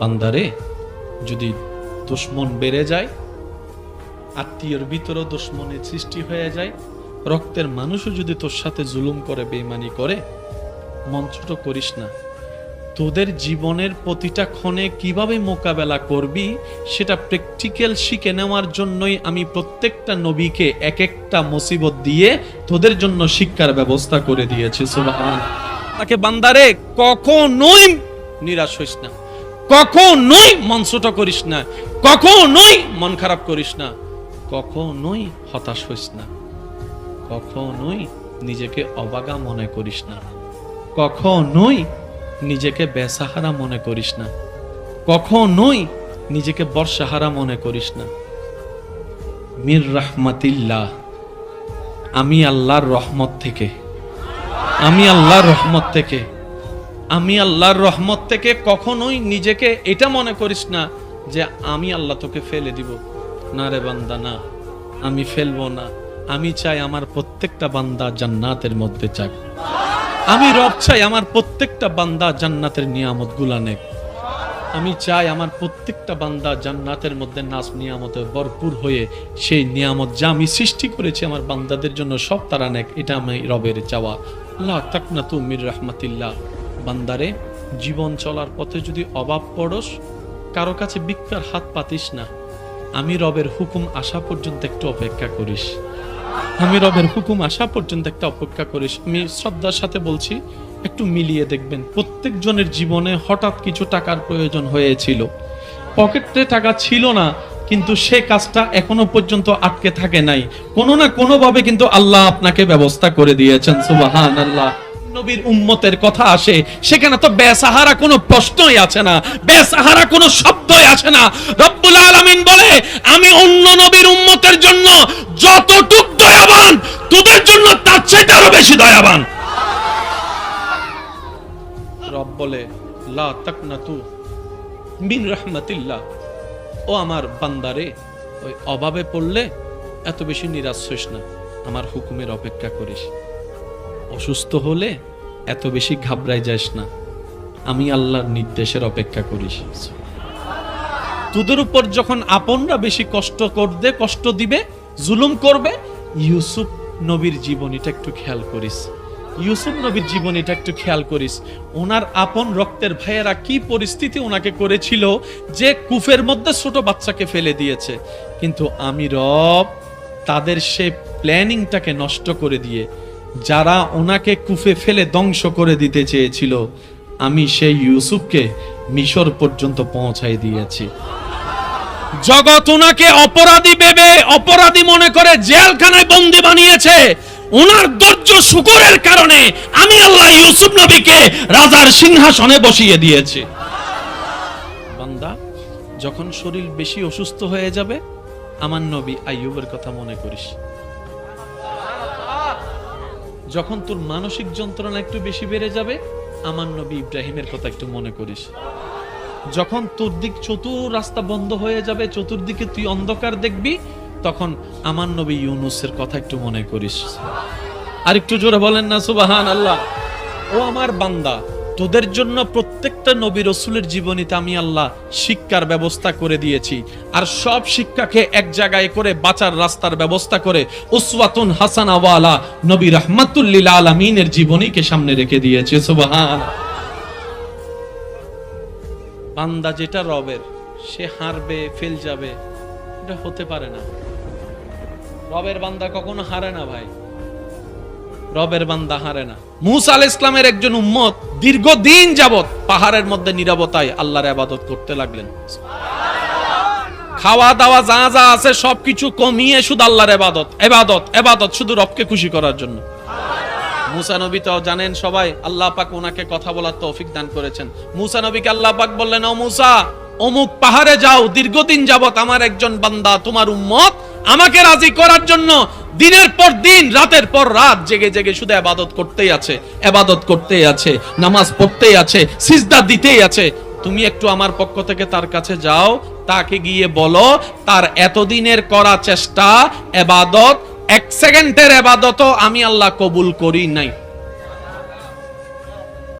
বান্দারে, যদি দুশ্মন বেড়ে যায়, আত্মীয়র ভিতরেও দুশ্মনের সৃষ্টি হয়ে যায়, রক্তের মানুষও যদি তোর সাথে জুলুম করে, বেইমানি করে ছোট করিস না। তোদের জীবনের প্রতিটা ক্ষণে কীভাবে মোকাবেলা করবি, সেটা প্র্যাকটিক্যাল শিখে নেওয়ার জন্যই আমি প্রত্যেকটা নবীকে এক একটা মুসিবত দিয়ে তোদের জন্য শিক্ষার ব্যবস্থা করে দিয়েছি সুবহান তাকে বান্দারে কখনোই নিরাশ হইস না। কখনোই মন ছোট করিস না। কখনোই মন খারাপ করিস না। কখনোই হতাশ হইস না। কখনোই নিজেকে অবাগা মনে করিস না। কখনোই নিজেকে বেসাহারা মনে করিস না। কখনোই নিজেকে বর্ষাহারা মনে করিস না। মির রাহমাতিল্লাহ, আমি আল্লাহর রহমত থেকে, আমি আল্লাহর রহমত থেকে আমি আল্লাহর রহমত থেকে কখনোই নিজেকে এটা মনে করিস না যে আমি আল্লাহ তোকে ফেলে দিব। না রে বান্দা, না। আমি ফেলব না। আমি চাই আমার প্রত্যেকটা বান্দা জান্নাতের মধ্যে যাক। আমি রব চাই আমার প্রত্যেকটা বান্দা জান্নাতের নিয়ামতগুলা নেক। আমি চাই আমার প্রত্যেকটা বান্দা জান্নাতের মধ্যে নাচ নিয়ামতে ভরপুর হয়ে সেই নিয়ামত যা আমি সৃষ্টি করেছি আমার বান্দাদের জন্য সব তারা নেক, এটা আমি রবের চাওয়া। আল্লাহ তাকনা তু মির রহমাতিল্লাহ। বান্দারে, জীবন চলার পথে যদি অভাব পড়স, কারও কাছে ভিক্ষার হাত পাতিস না। আমি রবের হুকুম আসা পর্যন্ত একটু অপেক্ষা করিস। আমি রবের হুকুম আসা পর্যন্ত একটা অপেক্ষা করিস। আমি শ্রদ্ধার সাথে বলছি, একটু মিলিয়ে দেখবেন, প্রত্যেকজনের জীবনে হঠাৎ কিছু টাকার প্রয়োজন হয়েছিল। পকেটে টাকা ছিল না, কিন্তু সে কাজটা এখনও পর্যন্ত আটকে থাকে নাই। কোনো না কোনোভাবে কিন্তু আল্লাহ আপনাকে ব্যবস্থা করে দিয়েছেন সুবাহান আল্লাহ নবীর উম্মতের কথা আসে, সেখানে তো বেসাহারা কোনো প্রশ্নই আছে না, বেসাহারা কোনো শব্দই আছে না। রব্বুল আলামিন বলে, আমি অন্য নবীর উম্মতের জন্য যতটুক দয়াবান, তোদের জন্য তার চাইতে আরও বেশি দয়াবান। রব বলে, লা তাকনাতু মিন রাহমাতিল্লাহ। ও আমার বান্দারে, ওই অভাবে পড়লে এত বেশি নিরাশ হইস না, আমার হুকুমের অপেক্ষা করিস। অসুস্থ হলে এত বেশি ঘাবড়াই যাস না। আমি আল্লাহর নির্দেশের অপেক্ষা করিস। তোদের উপর যখন আপনরা বেশি কষ্ট করবে, কষ্ট দিবে, জুলুম করবে, ইউসুফ নবীর জীবনীটা একটু খেয়াল করিস। ইউসুফ নবীর জীবনীটা একটু খেয়াল করিস। ওনার আপন রক্তের ভাইয়েরা কি পরিস্থিতি ওনাকে করেছিল যে কুফের মধ্যে ছোট বাচ্চাকে ফেলে দিয়েছে। কিন্তু আমি রব, তাদের সে প্ল্যানিংটাকে নষ্ট করে দিয়ে যারা ওনাকে কুফে ফেলে ধ্বংস করে দিতে চেয়েছিল, আমি সেই ইউসুফকে মিশর পর্যন্ত পৌঁছাই দিয়েছি। জগৎ ওনাকে অপরাধী ভেবে অপরাধী মনে করে জেলখানায় বন্দি বানিয়েছে। ওনার ধৈর্য শুকরের কারণে আমি আল্লাহ ইউসুফ নবীকে রাজার সিংহাসনে বসিয়ে দিয়েছি। বান্দা, যখন শরীর বেশি অসুস্থ হয়ে যাবে, আমার নবী আইয়ুবের কথা মনে করিস। যখন তোর মানসিক যন্ত্রণা একটু বেশি বেড়ে যাবে, আমার নবী ইব্রাহিমের কথা একটু মনে করিস। যখন তোর দিক চতুর রাস্তা বন্ধ হয়ে যাবে, চতুর্দিকে তুই অন্ধকার দেখবি, তখন আমার নবী ইউনুসের কথা একটু মনে করিস। আর একটু জোরে বলেন না সুবাহান আল্লাহ ও আমার বান্দা তোদের জন্য প্রত্যেকটা নবী রসুলের জীবনীতে আমি আল্লাহ শিক্ষার ব্যবস্থা করে দিয়েছি। আর সব শিক্ষাকে এক জায়গায় করে বাঁচার রাস্তার ব্যবস্থা করে উসওয়াতুন হাসানাওয়ালা নবী রহমাতুল্লিল আলমিনের জীবনীকে সামনে রেখে দিয়েছে। সুবাহান। বান্দা যেটা রবের, সে হারবে, ফেল যাবে, এটা হতে পারে না। রবের বান্দা কখনো হারে না ভাই। রবের বান্দা হারে না। মুসা আল ইসলামের একজন উম্মত দীর্ঘদিন যাবত পাহাড়ের মধ্যে নিরাপত্তায় আল্লাহর আবাদত করতে লাগলেন। খাওয়া দাওয়া যা যা আছে সবকিছু কমিয়ে শুধু আল্লাহর এবাদত এবাদত এবাদত শুধু রবকে খুশি করার জন্য। মুসা নবী তো জানেন সবাই, আল্লাহ পাক ওনাকে কথা বলার তৌফিক দান করেছেন। মুসা নবীকে আল্লাহ পাক বললেন, ও মুসা, অমুক পাহাড়ে যাও, দীর্ঘদিন যাবত আমার একজন বান্দা, তোমার উম্মত আমাকে রাজি করার জন্য দিনের পর দিন, রাতের পর রাত জেগে জেগে শুধু আবাদত করতেই আছে, আবাদত করতেই আছে, নামাজ পড়তেই আছে, সিজদা দিতেই আছে। তুমি একটু আমার পক্ষ থেকে তার কাছে যাও, তাকে গিয়ে বলো, তার এতদিনের করা চেষ্টা এবাদত এক সেকেন্ডের এবাদত আমি আল্লাহ কবুল করি নাই।